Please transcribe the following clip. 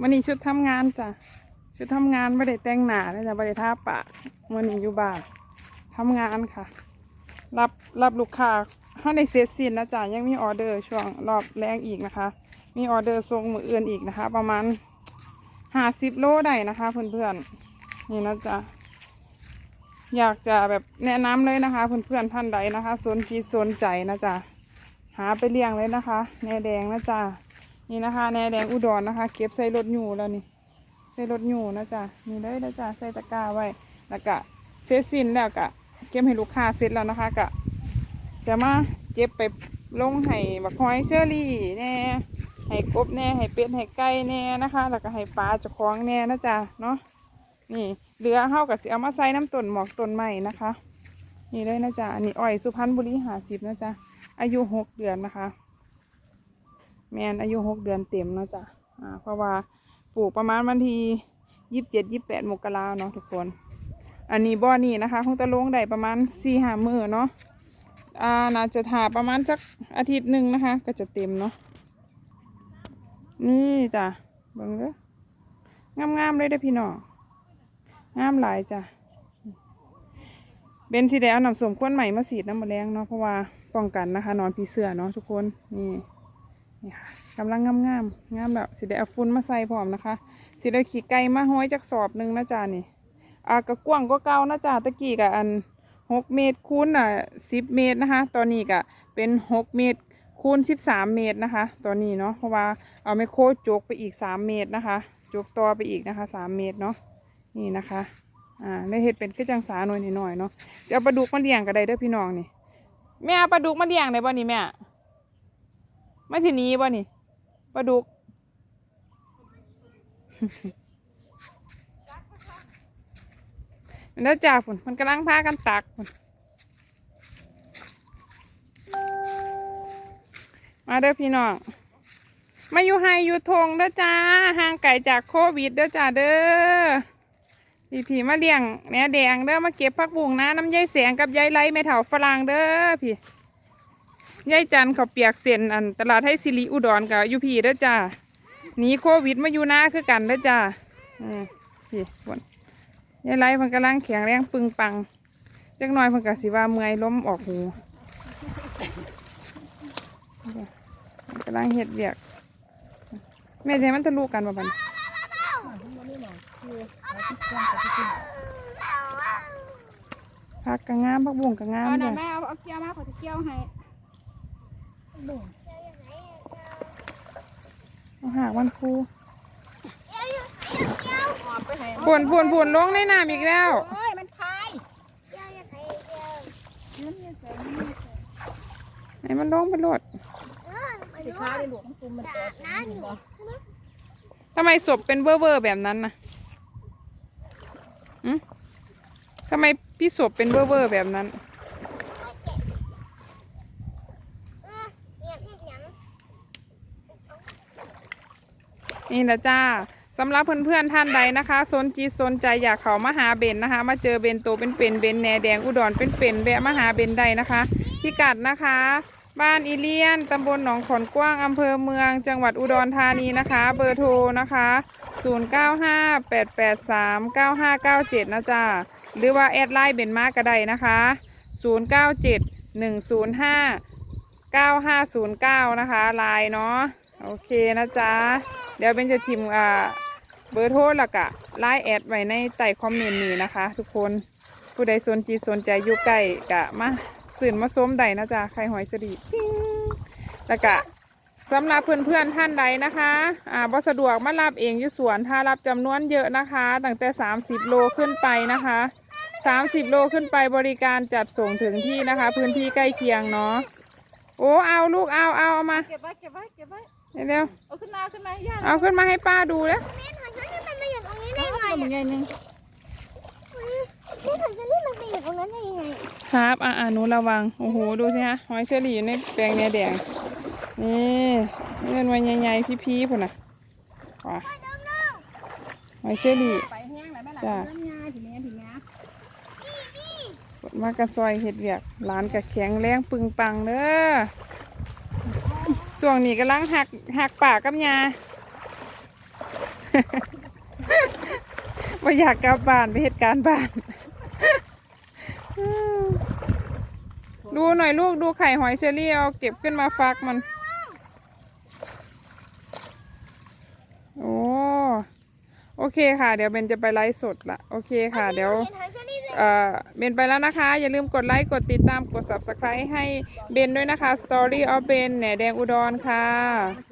วันนี้ชุดทำงานจ้ะชุดทำงานไม่ได้แต่งหน้านะจ๊ะไม่ได้ทาปากวันนี้อยู่บ้านทำงานค่ะ รับรับลูกค้าถ้าในเซตสินนะจ๊ะยังมีออเดอร์ช่วงรอบแรงอีกนะคะ มีออเดอร์ส่งมืออื่นอีกนะคะ ประมาณห้าสิบโลได้นะคะเพื่อนๆนี่นะจ๊ะอยากจะแบบแนะนำเลยนะคะเพื่อนๆท่านใดนะคะสนจีสนใจนะจ๊ะหาไปเลี้ยงเลยนะคะ แนแดงนะจ๊ะ นี่นะคะแนแดงอุดรนะคะ เก็บใส่รถอยู่แล้วนี่ ใส่รถอยู่นะจ๊ะนี่เลยนะจ๊ะใส่ตะกร้าไว้แล้วก็เสร็จสิ้นแล้วก็เก็บให้ลูกค้าเสร็จแล้วนะคะก็จะมาเก็บไปลงให้บักฮอยเชอรี่แน่ให้กบแน่ให้เป็ดให้ไก่แน่นะคะ แล้วก็ให้ปลาจะคล้องแน่นะจ๊ะเนาะนี่เหลือเฮากับเสิเอมาใส่น้ำต้นหมอกต้นใหม่นะคะ นี่เลยนะจ๊ะอันนี้อ้อยสุพรรณบุรีหาสิบนะจ๊ะอายุหกเดือนนะคะ แมนอายุหกเดือนเต็มนะจ๊ะอ่าเพราะว่าปลูกประมาณวันที่ยี่สิบเจ็ดยี่สิบแปดมกราเนาะทุกคน อันนี้บ่อนี่นะคะคงจะลงได้ประมาณสี่ห้ามือเนาะอ่าน่าจะถ่าประมาณสักอาทิตย์หนึ่งนะคะ ก็จะเต็มเนาะนี่จ้ะเบิ่งเด้องามๆเลยเด้อพี่น้องงามหลายจ้ะเบนสีแดงเอาน้ำสมข้นใหม่มาสีดน้ำมะแรงเนาะเพราะว่าป้องกันนะคะ นอนผีเสือเนาะทุกคนนี่ นี่ค่ะกำลังงามๆงามแบบสีแดงเอาฟุ้นมาใส่พร้อมนะคะสีแดงขี่ไก่มาห้อยจากสอบหนึ่งนะจ๊ะนี่อ่ากระกว้างก็เก่านะจ๊ะตะกี้กับอันหกเมตรคูณอะสิบเมตรนะคะ ตอนนี้ก็เป็นหกเมตรคูณ13เมตรนะคะตัวนี้เนาะเพราะว่าเอาไมโครจกไปอีก3เมตรนะคะจกต่อไปอีกนะคะ3เมตรเนาะนี่นะคะอ่าได้เห็ดเป็นกระจังสาหน่อยหน่อยๆเนาะจะเอาปลาดุกมาเลี้ยงก็ได้เด้อพี่น้องนี่แม่ปลาดุกมาเลี้ยงได้บ่นี่แม่ ไม่ทีนี้บ่นี่ปลาดุกมันแล้วจ้าผุนมันกำลังพากันตักพุ่นมาเด้อพี่น้อง มาอยู่ไฮอยู่ทงเด้อจ้า ห่างไกลจากโควิดเด้อจ้าเด้อพี่พี่มาเลี้ยงแหนแดงเด้อมาเก็บผักบุ้งนะน้ำยายแสงกับยายไล่แม่เถาฝรั่งเด้อพี่ ยายจันเขาเปียกเส้นอัน ตลาดให้สิริอุดรกับยูพี่เด้จ้าหนีโควิดมาอยู่หน้าคือกันเด้จ้าอืมพี่บนยายไล่พิ่นกำลังแข็งแรงปึงปังจักหน่อยพิ่นก็สิว่าเมื่อยล้มออกหูกำลังเห็ดเบียกแม่ให้มันทะลุกันบ่บันผักกระงามผักบุ้งกะงามเอาหน่อยแม่เอาเอาเกี่ยวมาขอจะเกี่ยวให้ เอาหากมันฟูหอมไปให้ปวนปวนปวนลงในน้ำอีกแล้วเอ้ยมันคายไหนมันลงไปโลดสิคายได้หลวงตุ่มมันแตกน้าอยู่ทำไมศพเป็นเวอร์เวอร์แบบนั้นนะอืมทำไมพี่ศพเป็นเวอร์เวอร์แบบนั้น นี่นะจ้าสำหรับเพื่อนๆท่านใดนะคะสนจีสนใจอยากเขามาหาเบนนะคะ มาเจอเบนโตเป็นเป็นเบนแหนแดงอุดรเป็นเป็นแวะมาหาเบนได้นะคะ พิกัดนะคะ บ้านอีเลียนตำบลหนองขอนกว้างอำเภอเมือง จังหวัดอุดรธานีนะคะ เบอร์โทรนะคะ 0958839597 นะจ๊ะหรือว่าแอดไลน์เบนมาก็ได้นะคะ 097105 9509 นะคะไลน์เนาะโอเคนะจ๊ะ เดี๋ยวเป็นจะทิมอ่าเบอร์โทรละกะไลน์แอดไว้ในใต้คอมเมนต์นี้นะคะ ทุกคนผู้ใดสนจีสนใจอยู่ใกล้กะมาสื่นมาส้มใดนะจ๊ะไข่หอยสดีติ้งล้วกะสำหรับเพื่อนๆท่านใดนะคะอ่าบ่สะดวกมารับเองอยู่สวนถ้ารับจำนวนเยอะนะคะตั้งแต่ 30 โลขึ้นไปนะคะ 30 โลขึ้นไปบริการจัดส่งถึงที่นะคะ พื้นที่ใกล้เคียงเนาะโอ้เอาลูกเอาเอา เอามาเก็บไว้เก็บไว้เก็บไว้เร็วเอาขึ้นมาขึ้นมาย่าๆเอาขึ้นมาให้ป้าดูแล้วนี่ถังฉันนี่มันไปอยู่ตรงนี้ได้ได้ไงไงอะไงนึงนี่ถังฉันนี่มันไปอยู่ตรงนั้นได้ยังไงครับอะอะหนูระวังโอ้โหดูสิฮะหอยเชอรี่อยู่ในแปลงเนื้อแดงนี่นี่เป็นวันใหญ่ๆพี่ๆพุ่นน่ะว้าหอยเชอรี่ไปแห้งไหนแม่ล่ะจ้ะเรื่องงาถึงเนี้ยถึงเนี้ยมากันซอยเห็ดเวียกหลานกับแข็งแรงปึงปังเด้อ ส่วงนี้กำลังหักหักปากกับยาว่อยากกลับบ้านไปเหตุการณ์บ้าน ดูหน่อยลูกดูไข่หอยเชอรี่เอาเก็บขึ้นมาฟักมัน โอ้ โอเคค่ะ เดี๋ยวเบนจะไปไลฟ์สดละโอเคค่ะ เดี๋ยวเห็นหางแค่นี้เลยเอ่อเบนไปแล้วนะคะ อย่าลืมกดไลค์ กดติดตาม กด subscribe ให้เบนด้วยนะคะ Story of Ben แหนแดงอุดรค่ะมัน